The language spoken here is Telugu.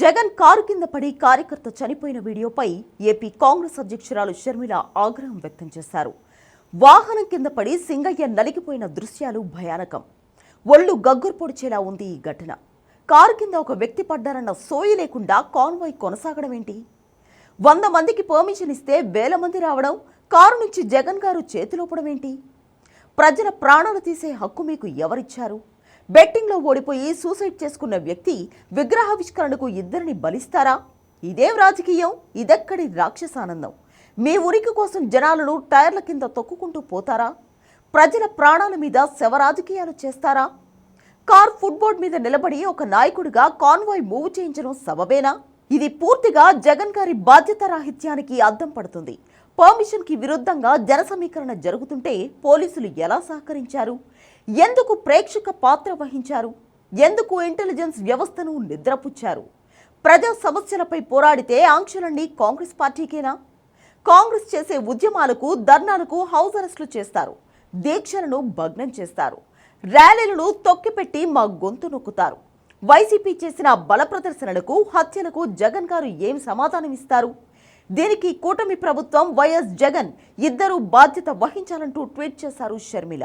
జగన్ కారు కింద పడి కార్యకర్త చనిపోయిన వీడియోపై ఏపీ కాంగ్రెస్ అధ్యక్షురాలు షర్మిల ఆగ్రహం వ్యక్తం చేశారు. వాహనం కింద పడి సింగయ్య నలిగిపోయిన దృశ్యాలు భయానకం. ఒళ్ళు గగ్గురు పొడిచేలా ఉంది ఈ ఘటన. కారు కింద ఒక వ్యక్తి పడ్డారన్న సోయి లేకుండా కాన్వాయ్ కొనసాగడం ఏంటి? వంద మందికి పర్మిషన్ ఇస్తే వేల మంది రావడం కారు నుంచి జగన్ గారు చేతిలోపడం ఏంటి? ప్రజల ప్రాణాలు తీసే హక్కు మీకు ఎవరిచ్చారు? బెట్టింగ్లో ఓడిపోయి సూసైడ్ చేసుకున్న వ్యక్తి విగ్రహావిష్కరణకు ఇద్దరిని బలిస్తారా? ఇదేం రాజకీయం ఇదెక్కడి రాక్షసానందం? మీ ఉనికి కోసం జనాలను టైర్ల కింద తొక్కుకుంటూ పోతారా? ప్రజల ప్రాణాల మీద శవ రాజకీయాలు చేస్తారా? కార్ ఫుట్బోర్డ్ మీద నిలబడి ఒక నాయకుడిగా కాన్వాయ్ మూవ్ చేయించడం సబబేనా? ఇది పూర్తిగా జగన్ గారి బాధ్యత రాహిత్యానికి అద్దం పడుతుంది. పర్మిషన్కి విరుద్ధంగా జన సమీకరణ జరుగుతుంటే పోలీసులు ఎలా సహకరించారు? ఎందుకు ప్రేక్షక పాత్ర వహించారు? ఎందుకు ఇంటెలిజెన్స్ వ్యవస్థను నిద్రపుచ్చారు? ప్రజా సమస్యలపై పోరాడితే ఆంక్షలన్నీ కాంగ్రెస్ పార్టీకేనా? కాంగ్రెస్ చేసే ఉద్యమాలకు ధర్నాలకు హౌస్ అరెస్టులు చేస్తారు దీక్షలను భగ్నం చేస్తారు ర్యాలీలను తొక్కిపెట్టి మా గొంతు నొక్కుతారు. వైసీపీ చేసిన బల ప్రదర్శనలకు హత్యలకు జగన్ గారు ఏం సమాధానం ఇస్తారు దీనికి కూటమి ప్రభుత్వం వైఎస్ జగన్ ఇద్దరు బాధ్యత వహించాలంటూ ట్వీట్ చేశారు షర్మిల.